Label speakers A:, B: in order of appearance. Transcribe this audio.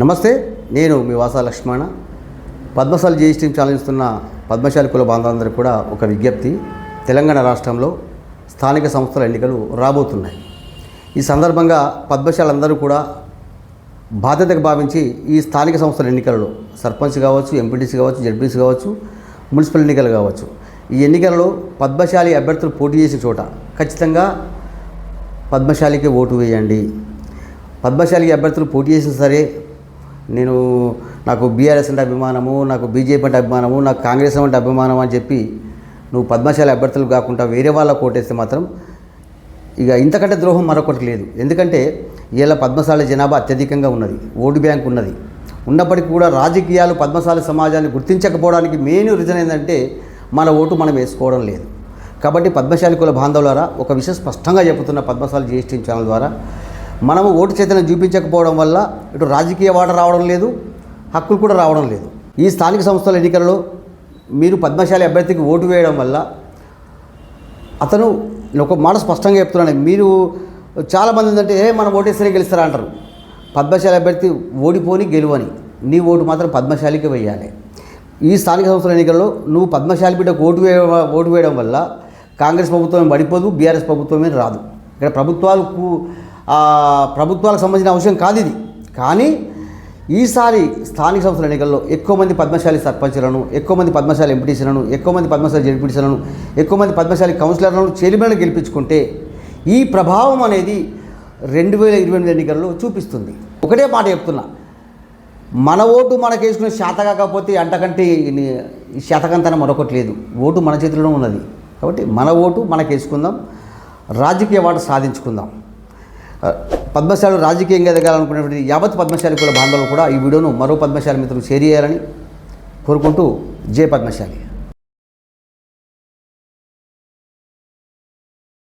A: నమస్తే నేను మీ వాసా లక్ష్మణ. పద్మశాలి జేఈ టీం పద్మశాలి కుల బాంధవులందరికీ కూడా ఒక విజ్ఞప్తి. తెలంగాణ రాష్ట్రంలో స్థానిక సంస్థల ఎన్నికలు రాబోతున్నాయి. ఈ సందర్భంగా పద్మశాలందరూ కూడా బాధ్యతగా భావించి ఈ స్థానిక సంస్థల ఎన్నికలలో సర్పంచ్ కావచ్చు ఎంపీటీసీ కావచ్చు జడ్పీసీ కావచ్చు మున్సిపల్ ఎన్నికలు కావచ్చు ఈ ఎన్నికలలో పద్మశాలి అభ్యర్థులు పోటీ చేసే చోట ఖచ్చితంగా పద్మశాలికి ఓటు వేయండి. పద్మశాలి అభ్యర్థులు పోటీ చేసిన సరే నేను నాకు బీఆర్ఎస్ అంటే అభిమానము నాకు బీజేపీ అంటే అభిమానము నాకు కాంగ్రెస్ అంటే అభిమానం అని చెప్పి నువ్వు పద్మశాలి అభ్యర్థులు కాకుండా వేరే వాళ్ళ కోటేస్తే మాత్రం ఇక ఇంతకంటే ద్రోహం మరొకటి లేదు. ఎందుకంటే ఇలా పద్మశాల జనాభా అత్యధికంగా ఉన్నది ఓటు బ్యాంక్ ఉన్నది. ఉన్నప్పటికీ కూడా రాజకీయాలు పద్మశాలి సమాజాన్ని గుర్తించకపోవడానికి మెయిన్ రీజన్ ఏంటంటే మన ఓటు మనం వేసుకోవడం లేదు. కాబట్టి పద్మశాలి కుల బాంధవులారా ఒక విషయం స్పష్టంగా చెబుతున్న పద్మశాలి జిఎస్టీ ఛానల్ ద్వారా మనము ఓటు చైతన్యం చూపించకపోవడం వల్ల ఇటు రాజకీయ వాట రావడం లేదు హక్కులు కూడా రావడం లేదు. ఈ స్థానిక సంస్థల ఎన్నికలలో మీరు పద్మశాలి అభ్యర్థికి ఓటు వేయడం వల్ల అతను ఒక మాట స్పష్టంగా చెప్తున్నాను మీరు చాలామంది ఏంటంటే ఏ మనం ఓటేసరే గెలుస్తారా? అంటారు. పద్మశాలి అభ్యర్థి ఓడిపోని గెలువని. నీ ఓటు మాత్రం పద్మశాలికి వేయాలి. ఈ స్థానిక సంస్థల ఎన్నికల్లో నువ్వు పద్మశాలి బిడ్డకు ఓటు వేయ ఓటు వేయడం వల్ల కాంగ్రెస్ ప్రభుత్వం పడిపోదు బీఆర్ఎస్ ప్రభుత్వమే రాదు. ఇక్కడ ప్రభుత్వాలు ప్రభుత్వాలకు సంబంధించిన అంశం కాదు ఇది. కానీ ఈసారి స్థానిక సంస్థల ఎన్నికల్లో ఎక్కువ మంది పద్మశాలి సర్పంచ్లను ఎక్కువ మంది పద్మశాలి ఎంపీటీసీలను ఎక్కువ మంది పద్మశాలి జడ్పీటీసీలను ఎక్కువ మంది పద్మశాలి కౌన్సిలర్లను చైర్మన్లను గెలిపించుకుంటే ఈ ప్రభావం అనేది రెండు వేల ఇరవై ఎనిమిది ఎన్నికల్లో చూపిస్తుంది. ఒకటే మాట చెప్తున్నా. మన ఓటు మనకేసుకునే శాత కాకపోతే అంటకంటే శాతకంతన మరొకటి లేదు. ఓటు మన చేతిలోనే ఉన్నది. కాబట్టి మన ఓటు మనకేసుకుందాం. రాజకీయ వాట సాధించుకుందాం. పద్మశాలి రాజకీయంగా ఎదగాలనుకునేటువంటి యావత్ పద్మశాలి కుల బాంధవులు కూడా ఈ వీడియోను మరో పద్మశాలి మిత్రులు షేర్ చేయాలని కోరుకుంటూ జయ పద్మశాలి.